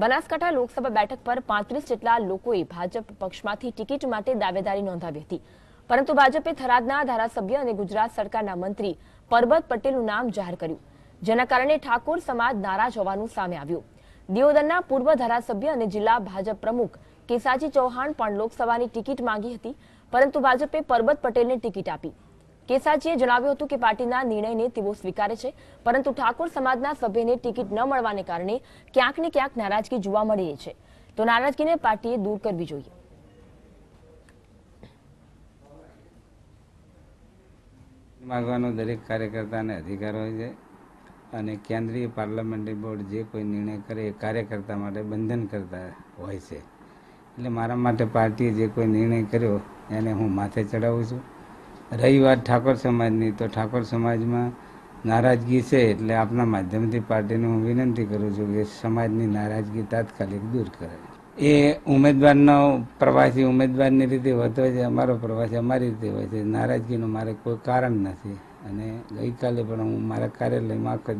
બનાસકાંઠા લોકસભા બેઠક પર પાંત્રીસ જેટલા લોકોએ ભાજપ પક્ષમાંથી ટિકિટ માટે દાવેદારી નોંધાવી હતી. પરંતુ ભાજપે થરાદના ધારાસભ્ય અને ગુજરાત સરકારના મંત્રી પરબત પટેલનું નામ જાહેર કર્યું, જેના કારણે ઠાકોર સમાજ નારાજ હોવાનું સામે આવ્યું. દિયોદરના પૂર્વ ધારાસભ્ય અને જિલ્લા ભાજપ પ્રમુખ કેસાજી ચૌહાણ પણ લોકસભાની ટિકિટ માંગી હતી, પરંતુ ભાજપે પરબત પટેલને ટિકિટ આપી. કેસાજીએ જણાવ્યું હતું કે પાર્ટીના નિર્ણયને તેઓ સ્વીકારે છે, પરંતુ ઠાકોર સમાજના સભ્યને ટિકિટ ન મળવાને કારણે ક્યાંક ને ક્યાંક નારાજગી જોવા મળી છે. તો નારાજગીને પાર્ટીએ દૂર કરવી જોઈએ. માગવાનો દરેક કાર્યકર્તાને અધિકાર હોય છે અને કેન્દ્રીય પાર્લામેન્ટરી બોર્ડ જે કોઈ નિર્ણય કરે એ કાર્યકર્તા માટે બંધન કરતા હોય છે. એટલે મારા માટે પાર્ટીએ જે કોઈ નિર્ણય કર્યો એને હું માથે ચડાવું છું. રહી વાત ઠાકોર સમાજની, તો ઠાકોર સમાજમાં નારાજગી છે એટલે આપના માધ્યમથી પાર્ટીને હું વિનંતી કરું છું કે સમાજની નારાજગી તાત્કાલિક દૂર કરે એ ઉમેદવારનો, પ્રવાસી ઉમેદવારની રીતે વધતો છે, અમારો પ્રવાસી અમારી રીતે હોય છે. નારાજગીનું મારે કોઈ કારણ નથી. અને ગઈકાલે પણ હું મારા કાર્યાલયમાં આખો